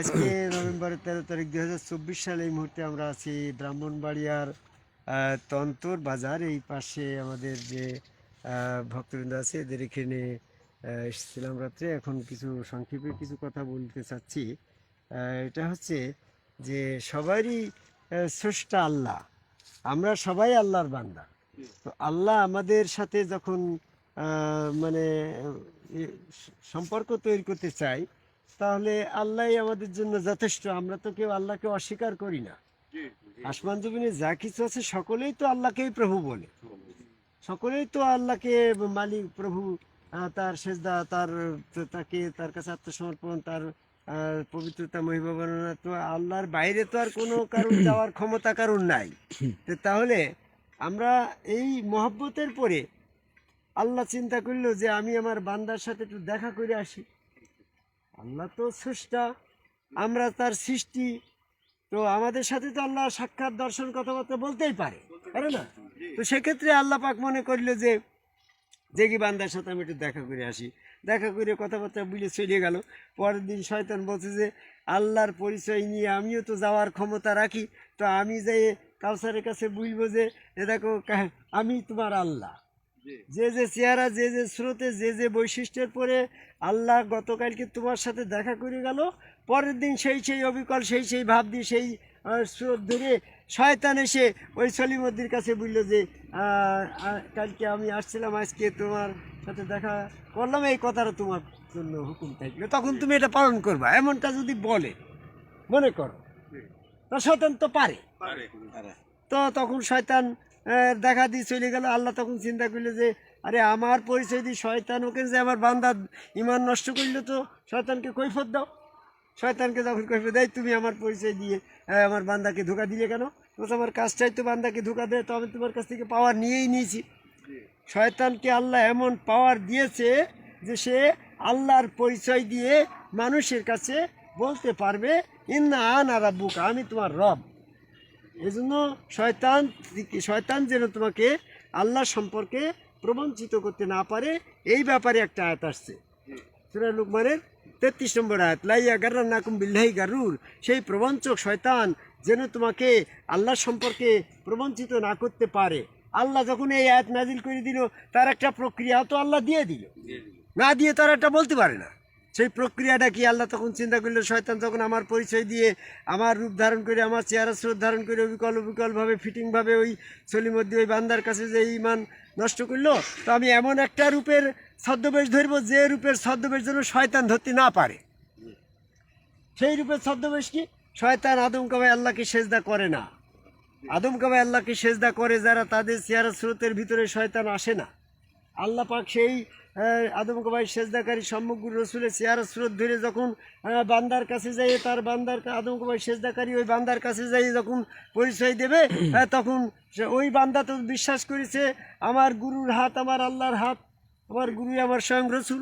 আজকে নভেম্বরের তেরো তারিখ দুই হাজার চব্বিশ সালে এই মুহূর্তে আমরা আছি ব্রাহ্মণবাড়িয়ার তন্তর বাজার। এই পাশে আমাদের যে ভক্তবৃন্দ আছে, এদের এখানে এসেছিলাম রাত্রে। এখন কিছু সংক্ষেপে কিছু কথা বলতে চাচ্ছি। এটা হচ্ছে যে, সবারই স্রষ্টা আল্লাহ। আমরা সবাই আল্লাহর বান্দা। তো আল্লাহ আমাদের সাথে যখন মানে সম্পর্ক তৈরি করতে চাই তাহলে আল্লাহ আমাদের জন্য যথেষ্ট। আমরা তো কেউ আল্লাহকে অস্বীকার করি না। আসমান জমিনে যা কিছু আছে সকলেই তো আল্লাহকেই প্রভু বলে। সকলেই তো আল্লাহকে মালিক প্রভু তার সেজদা তার তাকে তার কাছে আত্মসমর্পণ তার পবিত্রতা মহিমা বর্ণনা তো আল্লাহর বাইরে তো আর কোনো কারণ যাওয়ার ক্ষমতা কারণ নাই। তাহলে আমরা এই মহব্বতের পরে আল্লাহ চিন্তা করল যে আমি আমার বান্দার সাথে একটু দেখা করে আসি। আল্লাহ তো স্রষ্টা আমরা তার সৃষ্টি। তো আমাদের সাথে তো আল্লাহ সাক্ষাৎ, দর্শন, কথাবার্তা বলতেই পারে পারে না? তো সেক্ষেত্রে আল্লাহ পাক মনে করল যে কি বান্দার সাথে আমি একটু দেখা করে আসি। দেখা করে কথাবার্তা বুঝে চলে গেল। পরের দিন শয়তান বলছে যে, আল্লাহর পরিচয় নিয়ে আমিও তো যাওয়ার ক্ষমতা রাখি। তো আমি যে কাউসারের কাছে বুঝব যে, এ দেখো, আমি তোমার আল্লাহ। যে যে চেহারা যে যে স্রোতে যে যে বৈশিষ্ট্যের পরে আল্লাহ গতকালকে তোমার সাথে দেখা করে গেল পরের দিন সেই সেই অবিকল সেই সেই ভাব দিয়ে সেই স্রোত ধরে শয়তান এসে ওই সলিমদ্দির কাছে বলল যে কালকে আমি আসছিলাম আজকে তোমার সাথে দেখা করলাম এই কথাটা তোমার জন্য হুকুম থাকল। তখন তুমি এটা পালন করবা এমনটা যদি বলে মনে করো। তা শয়তান তো পারে। তো তখন শয়তান দেখা দিয়ে চলে গেল। আল্লাহ তখন চিন্তা করল যে, আরে আমার পরিচয় দিয়ে শয়তান, ওকে যে আমার বান্দা ইমান নষ্ট করল তো, শয়তানকে কৈফত দাও। শয়তানকে যখন কৈফত দেয়, তুমি আমার পরিচয় দিয়ে আমার বান্দাকে ধোকা দিলে কেন? আমার কাজটাই তো বান্দাকে ধোকা দেয়, তো আমি তোমার কাছ থেকে পাওয়ার নিয়েই নিয়েছি। শয়তানকে আল্লাহ এমন পাওয়ার দিয়েছে যে সে আল্লাহর পরিচয় দিয়ে মানুষের কাছে বলতে পারবে, ইন্না আন আরাব্বুকা আমি তোমার রব। এজন্য শয়তান শয়তান যেন তোমাকে আল্লাহ সম্পর্কে প্রবঞ্চিত করতে না পারে, এই ব্যাপারে একটা আয়াত আসছে। সুরা লুকমানের তেত্রিশ নম্বর আয়াত, লাইয়া গার্রান নাকুম বিল্লাহি গারুর সেই প্রবঞ্চক শয়তান যেন তোমাকে আল্লাহ সম্পর্কে প্রবঞ্চিত না করতে পারে। আল্লাহ যখন এই আয়াত নাজিল করে দিল, তার একটা প্রক্রিয়া তো আল্লাহ দিয়ে দিল। না দিয়ে তারা একটা বলতে পারে না। সেই প্রক্রিয়াটা কি? আল্লাহ তখন চিন্তা করল, শয়তান যখন আমার পরিচয় দিয়ে, আমার রূপ ধারণ করে, আমার চেহারা স্রোত ধারণ করে, অবিকল অবিকলভাবে ফিটিংভাবে ওই সলিমধ্যে ওই বান্দার কাছে যে ইমান নষ্ট করল, তো আমি এমন একটা রূপের ছদ্মবেশ ধরবো, যে রূপের ছদ্মবেশ যেন শয়তান ধরতে না পারে। সেই রূপের ছদ্মবেশ কি? শয়তান আদম কাবাই আল্লাহকে সেজদা করে না। আদম কাবাই আল্লাহকে সেজদা করে, যারা তাদের চেহারা স্রোতের ভিতরে শয়তান আসে না। আল্লাহ পাক সেই আহ, আদম কবাই সেজদাকারী সম্মুখ রসুলের চেয়ার স্রোত ধরে যখন বান্দার কাছে যাই তার বান্দার আদম কবাই সেজদাকারী ওই বান্দার কাছে যাই যখন পরিচয় দেবে তখন ওই বান্দা তো বিশ্বাস করেছে আমার গুরুর হাত আমার আল্লাহর হাত আমার গুরু আমার স্বয়ং রসুল।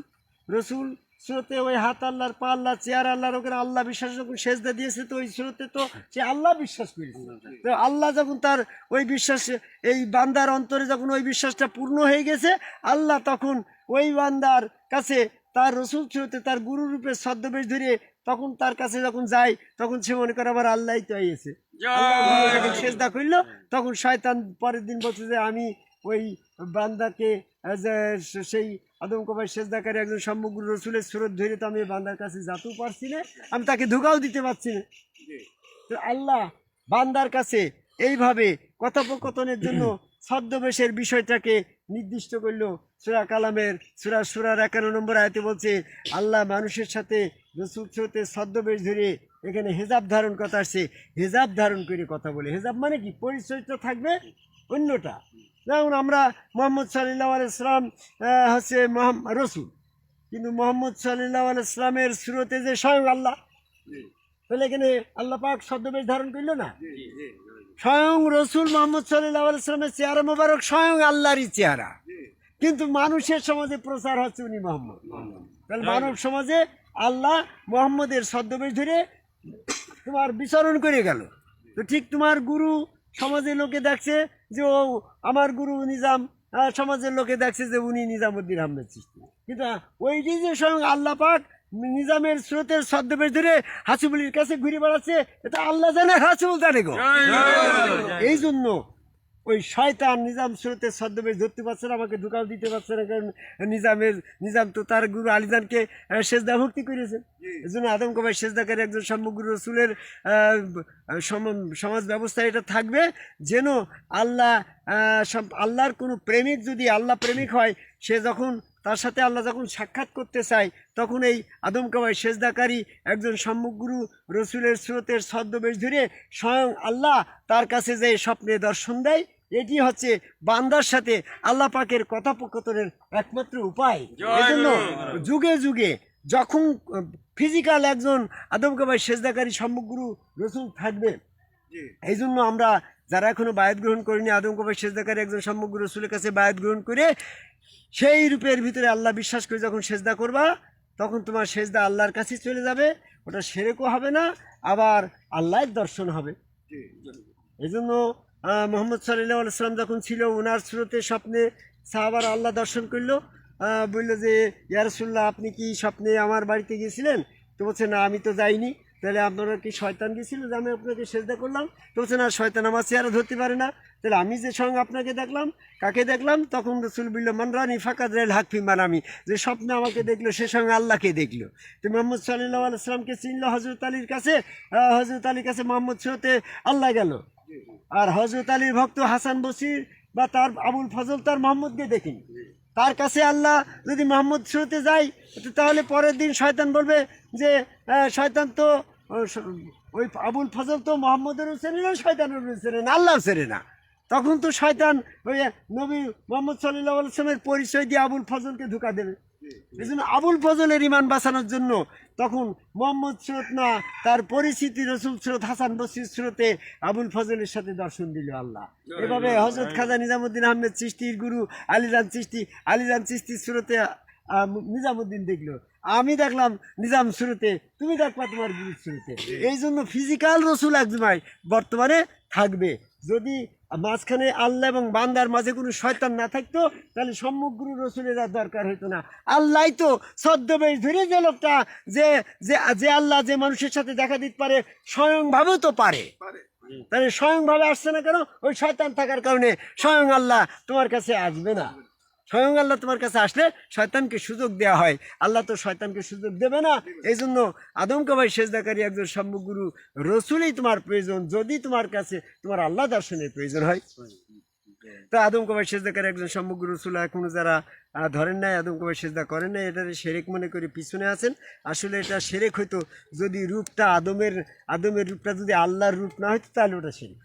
রসুল স্রোতে ওই হাত আল্লাহর পা আল্লাহ চেয়ার আল্লাহর ওখানে আল্লাহ বিশ্বাস যখন সেজদা দিয়েছে তো ওই স্রোতে তো সে আল্লাহ বিশ্বাস করেছে। তো আল্লাহ যখন তার ওই বিশ্বাস এই বান্দার অন্তরে যখন ওই বিশ্বাসটা পূর্ণ হয়ে গেছে আল্লাহ তখন ওই বান্দার কাছে তার রসুল স্রোতে তার গুরু রূপে ছদ্মবেশ ধরে তখন তার কাছে যখন যায় তখন সে মনে করে আমার আল্লাহ তো আইয়েছে। যখন সেজদা করল তখন শয়তান পরের দিন বলছে যে আমি ওই বান্দাকে সেই আদম কবাই সেজদাকারী একজন সমগ্র রসুলের স্রোত ধরে তো আমি বান্দার কাছে যেতেও পারছি না আমি তাকে ধোকাও দিতে পারছি না। তো আল্লাহ বান্দার কাছে এইভাবে কথোপকথনের জন্য ছদ্মবেশের বিষয়টাকে নির্দিষ্ট করল। সুরা কালামের সুরা সুরার একান্ন নম্বর আয়তে বলছে আল্লাহ মানুষের সাথে রসুল স্রোতে ছদ্মবেশ ধরে এখানে হেজাব ধারণ কথা আসছে। হেজাব ধারণ করে কথা বলে। হেজাব মানে কি? পরিচয়টা থাকবে অন্যটা। যেমন আমরা মোহাম্মদ সাল্লাহ আলাইসলাম হচ্ছে রসুল। কিন্তু মোহাম্মদ সাল্লাহ আলাইসলামের স্রোতে যে স্বয়ং আল্লাহ তাহলে এখানে আল্লাহ পাক ছদ্মবেশ ধারণ করল না? স্বয়ং রসুল মোহাম্মদ সাল্লাহ আলাইসলামের চেহারা মোবারক স্বয়ং আল্লাহরই চেহারা। কিন্তু মানুষের সমাজে প্রচার হচ্ছে উনি মোহাম্মদ। তাহলে মানব সমাজে আল্লাহ মোহাম্মদের ছদ্মবেশ ধরে তোমার বিচরণ করে গেল। তো ঠিক তোমার গুরু সমাজে লোকে দেখছে যে ও আমার গুরু নিজাম সমাজের লোকে দেখছে যে উনি নিজামুদ্দিন আহমেদ সৃষ্টি। কিন্তু ওইটি যে স্বয়ং আল্লাহ পাক নিজামের স্রোতের ছদ্মবেশ ধরে হাসিবুলির কাছে ঘুরে বেড়াচ্ছে এটা আল্লাহ জানে হাসিবুল জানে গো। এই জন্য ওই শয়তান নিজাম স্রোতের ছদ্মবেশ ধরতে পারছে না আমাকে ঢুকাও দিতে পারছে না কারণ নিজামের নিজাম তো তার গুরু আলিজানকে আহ, সেজদা ভক্তি করেছে। এই জন্য আদম কবাই সেজদাকারী একজন সমগ্র রসুলের সম- সমাজ ব্যবস্থা এটা থাকবে যেন আল্লাহ আল্লাহর কোনো প্রেমিক যদি আল্লাহ প্রেমিক হয় সে যখন তার সাথে আল্লাহ যখন সাক্ষাৎ করতে চায় তখন এই আদম কাবাই সেজদাকারী একজন সম্মুখগুরু রসুলের স্রোতের ছদ্মবেশ ধরে স্বয়ং আল্লাহ তার কাছে যে স্বপ্নে দর্শন দেয়। এটি হচ্ছে বান্দার সাথে আল্লাহ পাকের কথোপকথনের একমাত্র উপায়। এজন্য যুগে যুগে যখন ফিজিক্যাল একজন আদম কাবাই সেজদাকারী সম্মুখগুরু রসুল থাকবে এই জন্য আমরা যারা এখনও বায়াত গ্রহণ করিনি আদম কবাই সেজদাকারী একজন সম্মুখ রসুলের কাছে বায়াত গ্রহণ করে সেই রূপের ভিতরে আল্লাহ বিশ্বাস করে যখন সেজদা করবা তখন তোমার সেজদা আল্লাহর কাছে চলে যাবে ওটা সেরেকও হবে না আবার আল্লাহর দর্শন হবে। এই জন্য মোহাম্মদ সাল্লাহ আলাইসাল্লাম যখন ছিল ওনার স্রোতে স্বপ্নে সাহাবার আল্লাহ দর্শন করল। বলল যে ইয়ারসুল্লাহ আপনি কি স্বপ্নে আমার বাড়িতে গিয়েছিলেন? তো বলছে, না, আমি তো যাইনি। তাহলে আপনারা কি শয়তান গেছিল যে আমি আপনাকে সেজদা করলাম? তো বলছে, না, শয়তান আমার চেয়ারে ধরতে পারে না। তাহলে আমি যে সঙ্গে আপনাকে দেখলাম, কাকে দেখলাম? তখন রসুল বলল মানরানি ফাঁকা রেল হাকফি মানামি। যে স্বপ্নে আমাকে দেখল, সে সঙ্গে আল্লাহকে দেখল। তো মোহাম্মদ সাল্লাহ আলাইসলামকে চিনলো হজরত আলীর কাছে। হজরত আলীর কাছে মোহাম্মদ স্রোতে আল্লাহ গেল। আর হজরত আলীর ভক্ত হাসান বসির বা তার আবুল ফজল তার মোহাম্মদকে দেখিনি। তার কাছে আল্লাহ যদি মোহাম্মদ শুরুতে যায় তো তাহলে পরের দিন শয়তান বলবে যে শয়তান তো ওই আবুল ফজল তো মোহাম্মদেরও চেনে না শয়তানেরও চেনে না আল্লাহ চেনে না। তখন তো শয়তান ওই নবী মোহাম্মদ সাল্লাহ আলসালামের পরিচয় দিয়ে আবুল ফজলকে ধোকা দেবে। এই জন্য আবুল ফজলের ইমান বাঁচানোর জন্য তখন মোহাম্মদ স্রোত না তার পরিচিতি রসুল স্রোত হাসান বসির স্রোতে আবুল ফজলের সাথে দর্শন দিল আল্লাহ। এভাবে হজরত খাজা নিজামুদ্দিন আহমেদ চিস্তির গুরু আলিজান চিস্তি আলিজান চিস্তির স্রোতে নিজামুদ্দিন দেখল। আমি দেখলাম নিজাম শুরুতে তুমি দেখবা তোমার গুরু শুরুতে এই জন্য ফিজিক্যাল রসুল একজমাই বর্তমানে থাকবে। যদি মাঝখানে আল্লাহ এবং বান্দার মাঝে কোনো শয়তান না থাকতো তাহলে সমগ্র গুরু রসুলের আর দরকার হইতো না। আল্লাহ তো ছদ্মবেশ ধরে যে লোকটা যে যে যে আল্লাহ যে মানুষের সাথে দেখা দিতে পারে স্বয়ংভাবেও তো পারে। তাহলে স্বয়ংভাবে আসছে না কেন? ওই শয়তান থাকার কারণে স্বয়ং আল্লাহ তোমার কাছে আসবে না। স্বয়ং আল্লাহ তোমার কাছে আসলে শয়তানকে সুযোগ দেওয়া হয়। আল্লাহ তো শয়তানকে সুযোগ দেবে না। এই জন্য আদমকে ভাই সেজদাকারী একজন সম্মুখগুরু রসুলই তোমার প্রয়োজন। যদি তোমার কাছে তোমার আল্লাহ দর্শনের প্রয়োজন হয়। তো আদম কবাই সেজদাকারী একজন সম্মুখ রসুল এখনও যারা ধরেন নাই আদম কবাই সেজদা করেন নাই এটা সেরেক মনে করে পিছনে আছেন। আসলে এটা সেরেক হইতো যদি রূপটা আদমের আদমের রূপটা যদি আল্লাহর রূপ না হইতো, তাহলে ওটা সেরেক।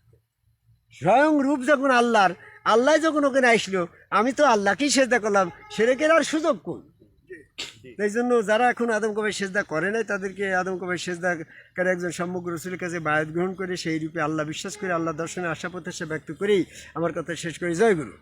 স্বয়ং রূপ যখন আল্লাহর আল্লাহ যখন ওখানে আসলো, আমি তো আল্লাহকেই সেজদা করলাম সেরেকের আর সুযোগ কোন এই জন্য যারা এখন আদম কবাই সেজদা করে নাই, তাদেরকে আদম কবাই সেজদা করে একজন সম্মুখ রসুলের কাছে বায়াত গ্রহণ করে সেই রূপে আল্লাহ বিশ্বাস করে, আল্লাহ দর্শনে আশা প্রত্যাশা ব্যক্ত করেই আমার কথা শেষ করে। জয় গুরু।